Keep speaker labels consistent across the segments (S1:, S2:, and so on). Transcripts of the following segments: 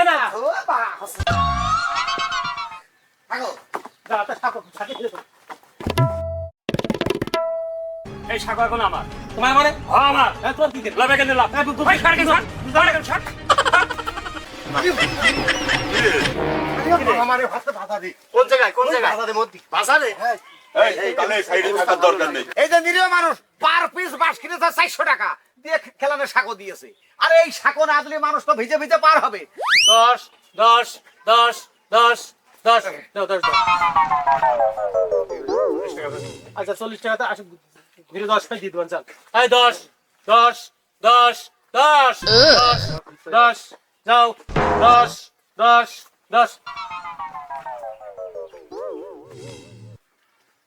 S1: কাইনটা না
S2: ও বাবা হচ্ছে থাকো
S1: যা তা থাকো থাকে ফেলে দাও। এই সাগর এখন আমার তোমার মানে হ্যাঁ আমার হ্যাঁ তোর কি লাভ এখানে লাভ হ্যাঁ তুই ছাড় কেন ছাড় কেন ছাড়
S2: আমারে ভাতে ভাতা দি
S3: কোন জায়গায় কোন জায়গায়
S2: ভাতা দে মধ্যে
S3: বাজারে
S2: হ্যাঁ
S4: এই এই তাহলে সাইডে থাকার দরকার নেই
S2: এই যে নিরীহ মানুষ পার পিস বাস কিনেছে চারশো টাকা দিয়ে খেলানে সাঁকো দিয়েছে আর এই সাঁকো না দিলে মানুষ তো ভিজে ভিজে পার হবে
S1: দশ দশ দশ দশ দশ দশ আচ্ছা চল্লিশ টাকা আসে ঘুরে দশ পাই দিয়ে দেবেন চাল এই দশ দশ দশ দশ দশ যাও দশ দশ দশ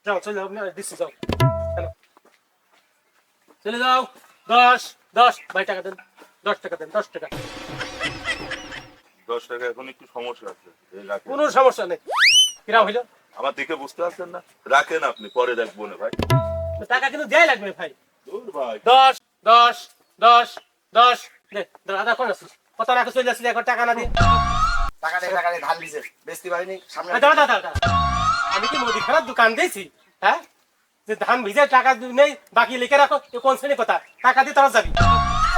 S1: যাও চলে যাও না দিচ্ছি যাও। চলে যাও দশ দশ ভাই টাকা দেন দশ টাকা দেন দশ টাকা।
S4: দশ টাকা এখন একটু সমস্যা আছে।
S1: কোনো সমস্যা নেই। কিরা হইল?
S4: আমার দিকে বুঝতে পারছেন না? রাখেন আপনি পরে দেখব না ভাই।
S1: টাকা কিন্তু দেয় লাগবে ভাই।
S4: দূর ভাই।
S1: দশ দশ দশ দশ। দে দাদা কোন আছিস? কত রাখো চলে আসছিস এখন টাকা না দিয়ে?
S2: টাকা দিয়ে টাকা দিয়ে ধান দিছে। বেচতে পারিনি সামনে
S1: দাদা দাদা দাদা আমি কি মুদিখানার দোকান দিয়েছি? হ্যাঁ? যে ধান ভিজে টাকা নেই বাকি লিখে রাখো এ কোন শ্রেণি কথা? টাকা দিয়ে তোরা যাবি।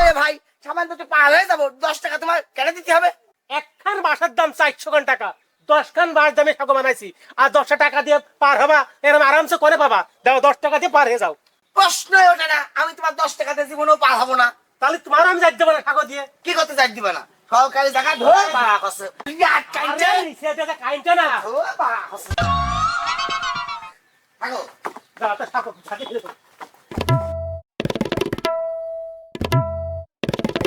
S3: এ ভাই সামান্য তো পার হয়ে যাব দশ টাকা তোমার কেন দিতে হবে।
S1: একখান বাসার দাম চারশো খান টাকা দশ খান বাস দামে সাগো বানাইছি আর দশটা টাকা দিয়ে পার হবা এরকম আরামসে করে পাবা। দাও দশ টাকা দিয়ে পার হয়ে যাও।
S3: প্রশ্নই ওঠে না আমি তোমার দশ টাকা দিয়ে জীবনেও পার হব না।
S1: তাহলে তোমার আমি যাই দেবো না সাগো দিয়ে?
S3: কি করতে চাই দিবে না? সরকারি জায়গা ধরে পাড়া করছে
S1: কাইনটা। না।
S2: ও বাবা হচ্ছে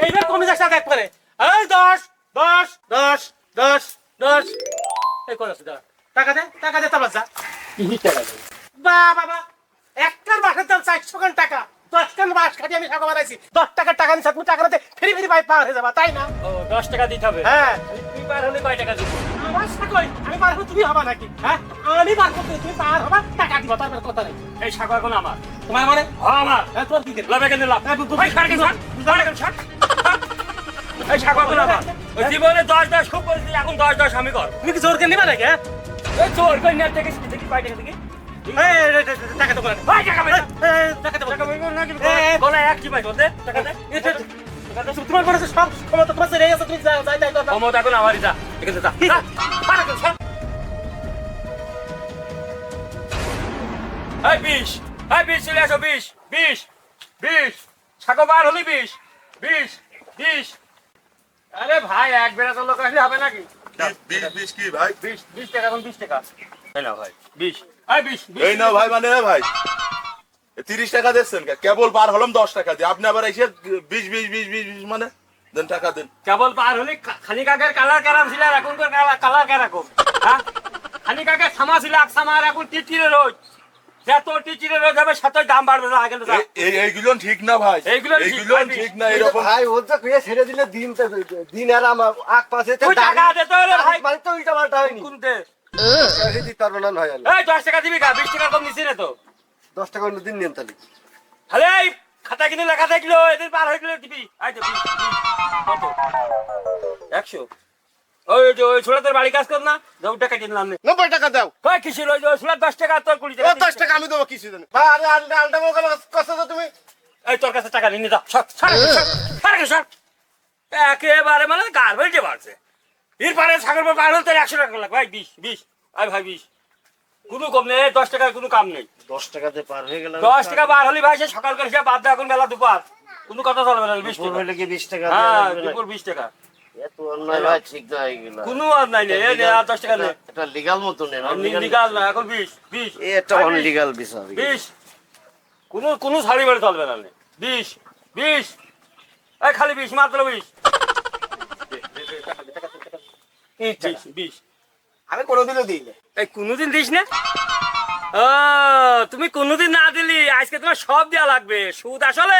S1: এইবার কমে যাস না একবারে এই দশ দশ দশ দশ দশ, এই কোন আছে টাকা দে টাকা দে, তারপর যা। টাকা বা বাবা, একটার বাসার দাম চারশো টাকা। দশ খান বাস খাটি আমি টাকা বানাইছি। দশ টাকার টাকা নিচ্ছি তুমি টাকা দিতে ফেরি ফেরি পাই পার হয়ে যাবা তাই না?
S5: ও দশ টাকা দিতে হবে?
S1: হ্যাঁ।
S5: পার হলে কয় টাকা দিবি?
S1: আমার সাকই আমি পার হব তুমি হবা নাকি? হ্যাঁ? আমি পার করতে তুমি পার হবা টাকা দিবা তারপর কথা নেই।
S5: এই সাগর এখন আমার?
S1: তোমার মানে?
S5: হ্যাঁ আমার।
S1: হ্যাঁ তোর কি
S5: লাভ এখানে লাভ ভাই ছাড় কেন কেন ছাড়। এই সাগর আমার? জীবনে দশ দশ খুব করেছি এখন দশ দশ আমি কর।
S1: তুমি কি জোর করে নিবা নাকি হ্যাঁ?
S5: এই চোর কই থেকে কয় টাকা দেখি।
S1: তোমার মনে হচ্ছে সব ক্ষমতা তোমার ছেড়ে গেছে, তুমি যাই, যাই, যাই।
S5: ক্ষমতা এখন আমারই যা যা? যা, এখন, ছাড়। এই বিশ এই বিশ চলে আসো বিশ বিশ বিশ ছাকো বার হলি বিশ বিশ বিশ আরে ভাই এক বেলা তো লোক হবে নাকি
S4: ভাই
S5: বিশ বিশ টাকা এখন বিশ টাকা এই না ভাই বিশ এই বিশ বিশ।
S4: এই না ভাই মানে এ ভাই। তিরিশ টাকা দিচ্ছেন কেবল পার হলাম দশ টাকা দিয়ে। আপনি আবার এসে বিশ বিশ বিশ বিশ বিশ মানে দেন টাকা দেন।
S5: কেবল পার হলে খালি কাকের কালার কেরাম ছিল এখনকার কালার কালার হ্যাঁ? খালি কাকের সামা ছিল এক সামা এখন টিচিরে রোজ। যত টিচিরে রোজ হবে সাথে দাম বাড়বে না আগে
S4: এই এইগুলো ঠিক না ভাই।
S5: এইগুলো ঠিক
S4: এইগুলো ঠিক। না এরকম
S2: ভাই ও তো কুয়ে ছেড়ে দিলে দিন তো দিন আর আমার আগ পাশে
S5: টাকা দে তো রে ভাই।
S2: মানে তো উল্টা পাল্টা হয়নি।
S5: কোনতে?
S2: পারব না
S5: এই দশ টাকা দিবি কা বিশ টাকা কম নিছি রে তো।
S2: দশ টাকা অন্য দিন তাহলে।
S5: খাতা কিনে লেখা থাকল এদের পার হয়ে গেলে দিবি। আই তো বিশ, বিশ। কত? একশো। ওই যে ওই ছোড়াদের বাড়ি কাজ কর না যাও টাকা কিনলাম নে।
S2: নব্বই টাকা দাও।
S5: কয় কিসের? ওই যে ওই দশ টাকা তোর কুড়ি টাকা
S2: দশ টাকা আমি দেবো কিছু দেন ভাই আরে আলটা আলটা মোকাল কষ্ট তো তুমি?
S5: এই তোর কাছে টাকা নিয়ে যাও সর সর সর, সর একেবারে মানে গার্বেজে বাড়ছে এর পারে সাগর পার হলে তোর একশো টাকা লাগবে। ভাই বিশ বিশ আই ভাই বিশ কোনো কম নেই দশ টাকার কোনো কাম নেই।
S2: দশ টাকাতে পার হয়ে গেল
S5: দশ টাকা বার হলে ভাই সে সকাল করে সে বাদ দেয় এখন বেলা দুপার। কোনো কথা চলবে না বিশ টাকা।
S2: হইলে কি বিশ টাকা
S5: হ্যাঁ দুপুর বিশ টাকা।
S2: অন্যায়
S5: নাই দশ টাকা নেই।
S2: এটা লিগাল মতো নেই
S5: না? এখন বিশ বিশ
S2: এটা অনলিগাল বিষয়
S5: বিশ কোনো কোনো শাড়ি বেড়ে চলবে না নে। বিশ বিশ এই খালি বিশ মাত্র বিশ বিশ
S2: আমি কোনোদিনও দিই না
S5: এই কোনোদিন দিস না? ও তুমি কোনোদিন না দিলি আজকে তোমার সব দেওয়া লাগবে। সুদ আসলে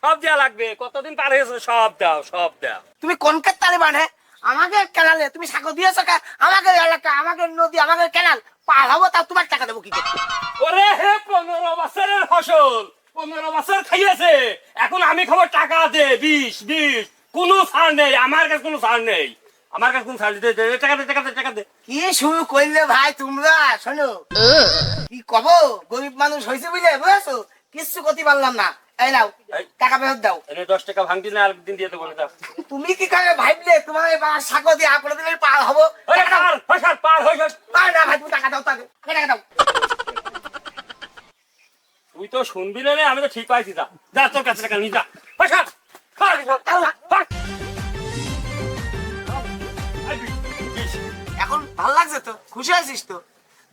S5: সব দেওয়া লাগবে। কতদিন পার হয়েছে সব দাও সব দাও।
S3: তুমি কোনকার তালিবান হ্যাঁ আমাকে কেনালে তুমি সাঁকো দিয়েছ কা? আমাকে এলাকা আমাকে নদী আমাকে কেনাল পার হব তা তোমার টাকা দেবো কি
S5: ওরে হে পনেরো বছরের ফসল। পনেরো বছর খাইয়েছে এখন আমি খাব টাকা দে বিশ বিশ। কোনো ছাড় নেই আমার কাছে কোনো ছাড় নেই। আমার কাছে কোন দে টাকা দে টাকা দে টাকা দে।
S3: কি শুরু করলে ভাই তোমরা? শোনো। কি কব? গরিব মানুষ হয়েছে বুঝলে বুঝেছ? কিচ্ছু করতে পারলাম না। এই নাও টাকা ফেরত দাও।
S5: এনে দশ টাকা ভাঙতি না আরেকদিন দিয়ে দেবো দাও।
S3: তুমি কি করে ভাবলে তোমার এবার সাগর দিয়ে আপলে দিলে পার হব। টাকা দাও।
S5: পার, স্যার, পার,
S3: পার না ভাই তুমি টাকা দাও তাকে। টাকা দাও।
S5: তুই তো শুনবি না আমি তো ঠিক পাইছি যা। যা তোর কাছে টাকা নিয়ে যা।
S3: খুশি আছিস তো?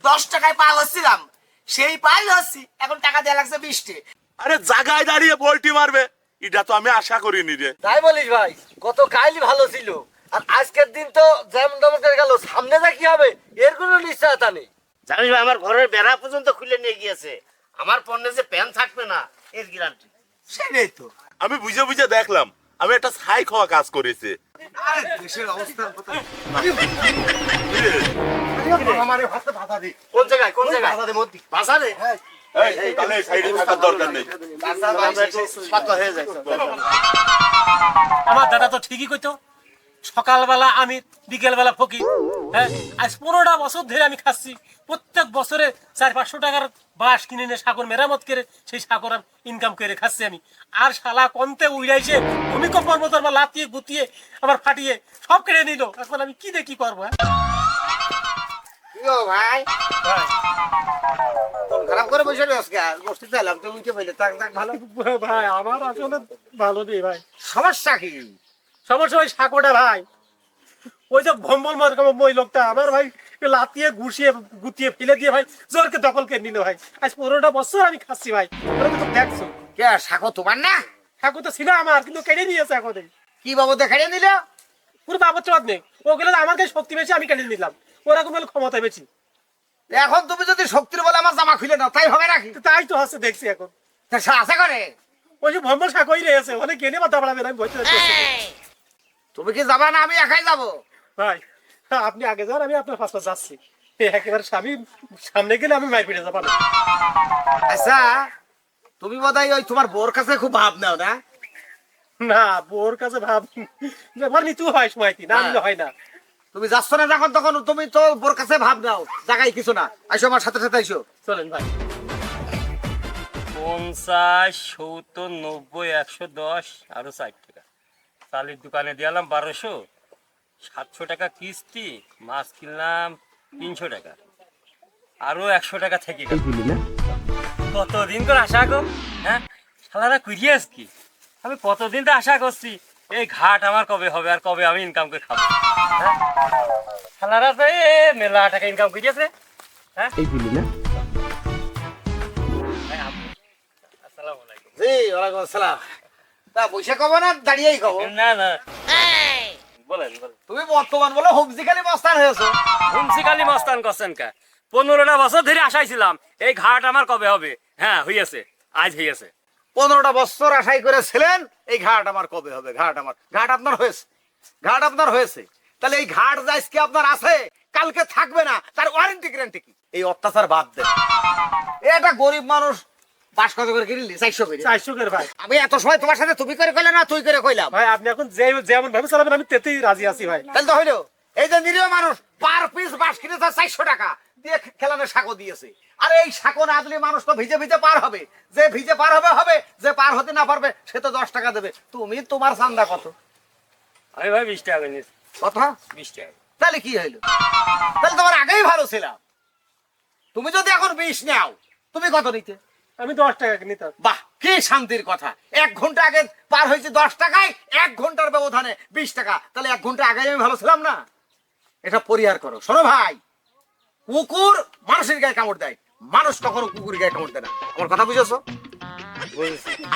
S3: দশ টাকায় পার হচ্ছিলাম সেই পাই হচ্ছি এখন টাকা দেওয়া লাগছে বিশটে
S4: আরে জায়গায় দাঁড়িয়ে বলটি মারবে এটা তো আমি আশা করিনি রে।
S6: তাই বলিস ভাই গত কালই ভালো ছিল আর আজকের দিন তো যেমন তেমন করে গেল সামনে যা কি হবে এর কোনো নিশ্চয়তা নেই।
S7: জানিস ভাই আমার ঘরের বেড়া পর্যন্ত খুলে নিয়ে গিয়েছে আমার পণ্যে যে প্যান থাকবে না এর গ্যারান্টি
S3: সেটাই তো।
S4: আমি বুঝে বুঝে দেখলাম আমি একটা ছাই খাওয়া কাজ করেছে।
S3: আরে দেশের অবস্থা কোথায়
S7: কোন জায়গায় কোন জায়গায়? বাজারে
S4: এই, এই, তাহলে সাইডে থাকার দরকার নেই।
S7: পাতলা হয়ে যায়
S1: আমার দাদা তো ঠিকই কইতো সকালবেলা আমি বিকেলবেলা ফকি হ্যাঁ? আজ পনেরোটা বছর ধরে আমি খাচ্ছি। প্রত্যেক বছরে চার পাঁচশো টাকার বাঁশ কিনে নিয়ে সাগর মেরামত করে সেই সাগর ইনকাম করে খাচ্ছি আমি। আর শালা কন্তে উড়াইছে ভূমিকম্পর মতো আমার লাতিয়ে গুতিয়ে আমার ফাটিয়ে সব কেড়ে নিল। এখন আমি কি দেখি করব হ্যাঁ?
S7: গো ভাই। খারাপ করে বসে রয়েছ এলাম তুমি উঠে তাক তাক ভালো।
S1: ভাই আমার আসলে ভালো নেই ভাই।
S7: সমস্যা কি?
S1: সমস্যা ওই সাঁকোটা ভাই। ওই যে ভম্বল ওই লোকটা আমার ভাই লাতিয়ে ঘুষিয়ে গুতিয়ে ফেলে দিয়ে ভাই জোরকে দখল করে নিল ভাই। আজ পনেরোটা বছর আমি খাচ্ছি ভাই। তো দেখছ।
S7: কে শাকো তোমার না?
S1: ঠাকু তো ছিল আমার কিন্তু কেটে নিয়েছে এখন।
S7: কি বাবু দেখাইয়ে দিল
S1: পুরো বাবদ চাঁদ নেই। ওগুলো আমার কাছে শক্তি বেশি আমি কেটে নিলাম। ওরা কোনো ক্ষমতা বেশি।
S2: এখন তুমি যদি শক্তির বলে আমার জামা খুলে নাও তাই হবে নাকি?
S1: তাই তো হচ্ছে দেখছি এখন।
S2: আছে করে?
S1: ওই যে ভম্বল শাকই রয়েছে ওখানে গেলে মাথা বাড়াবে আমি বসে
S2: তুমি কি যাবা না আমি একাই যাব?
S1: ভাই আপনি আগে যান আমি আপনার পাশে যাচ্ছি। একেবারে স্বামী সামনে গেলে আমি মাই ফিরে যাব।
S2: আচ্ছা তুমি বোধহয় ওই তোমার বোর কাছে খুব ভাব নাও না?
S1: না বোর কাছে ভাব ব্যাপার নিতু হয় সময় কি না হয় না।
S2: তুমি যাচ্ছ না যখন তখন তুমি তো বোর কাছে ভাব নাও জায়গায় কিছু না। আইসো আমার সাথে সাথে আইসো।
S1: চলেন ভাই।
S5: পঞ্চাশ, সত্তর, নব্বই, একশো দশ, আরও ষাট টাকা। চালের দোকানে দিলাম বারোশো। সাতশো টাকা কিস্তি, মাছ কিনলাম তিনশো টাকা। আরও একশো টাকা থেকে কতদিন করে আশা গো হ্যাঁ? সালারা কুরিয়াস কি? আমি কতদিন তো আশা করছি? এই ঘাট আমার কবে হবে আর কবে আমি ইনকাম করে খাব? হ্যাঁ? মেলা টাকা ইনকাম করিয়াছে হ্যাঁ? ভাই, আপ- আসসালামু আলাইকুম।
S2: জি ওয়ালাইকুম আসসালাম। তা বসে কব না দাঁড়িয়েই কব?
S5: না না। বলেন বলেন।
S2: তুমি বর্তমান বলে হুমজি খালি মস্তান হয়েছো।
S5: হুমসি কালী মস্তান করছেন কা? পনেরোটা বছর ধরে আশাইছিলাম এই ঘাট আমার কবে হবে? হ্যাঁ হইয়াছে। আজ হইয়াছে।
S2: পনেরোটা বছর আশাই করেছিলেন এই ঘাট আমার কবে হবে? ঘাট আমার ঘাট আপনার হয়েছে ঘাট আপনার হয়েছে। তাহলে এই ঘাট আজকে আপনার আছে কালকে থাকবে না তার ওয়ারেন্টি গ্যারান্টি কি? এই অত্যাচার বাদ দেন। এটা গরিব মানুষ কত করে কিনলি? চারশো করে।
S1: চারশো করে ভাই।
S2: আমি এত সময় তোমার সাথে তুমি করে কইলে না তুই করে কইলাম।
S1: ভাই আপনি এখন যে যেমন ভাবে চালাবেন আমি তেতেই রাজি আছি ভাই।
S2: তাহলে তো হইল এই যে নিরীহ মানুষ পার পিস বাস কিনে চারশো টাকা। দিয়ে খেলানো সাঁকো দিয়েছে। আর এই সাঁকো না দিলে মানুষ তো ভিজে ভিজে পার হবে। যে ভিজে পার হবে হবে। যে পার হতে না পারবে সে তো দশ টাকা দেবে। তুমি তোমার চান্দা কত?
S5: আমি ভাই বিশ টাকা নিয়েছি
S2: কথা
S5: বিশ টাকা।
S2: তাহলে কি হইল? তাহলে তোমার আগেই ভালো ছিলাম। তুমি যদি এখন বিষ নাও তুমি কত নিতে?
S1: আমি দশ টাকা নিতাম।
S2: বাহ কি শান্তির কথা। এক ঘণ্টা আগে পার হয়েছে দশ টাকায় এক ঘণ্টার ব্যবধানে বিশ টাকা। তাহলে এক ঘণ্টা আগে আমি ভালো ছিলাম না? এটা পরিহার করো। শোনো ভাই কুকুর মানুষের গায়ে কামড় দেয়। মানুষ কখনো কুকুরের গায়ে কামড় দেয় না। আমার কথা বুঝেছ?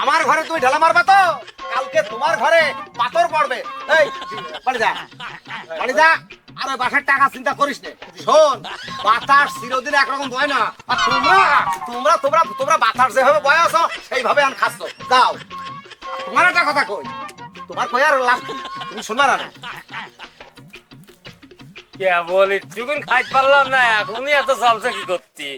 S2: আমার ঘরে তুমি ঢেলা মারবা তো? কালকে তোমার ঘরে পাথর পড়বে। এই বাড়ি যা। বাড়ি যা। আর ওই বাসার টাকা চিন্তা করিস নে। শোন বাতাস চিরদিন একরকম বয় না। আর তোমরা তোমরা তোমরা তোমরা বাতাস যেভাবে বয় আছো সেইভাবে আন খাচ্ছ। যাও। তোমার একটা কথা কই? তোমার কই আর লাভ তুমি শোনা না।
S5: কে বলি? চুকুন খাইতে পারলাম না এখনই এত চালচা কি করতি।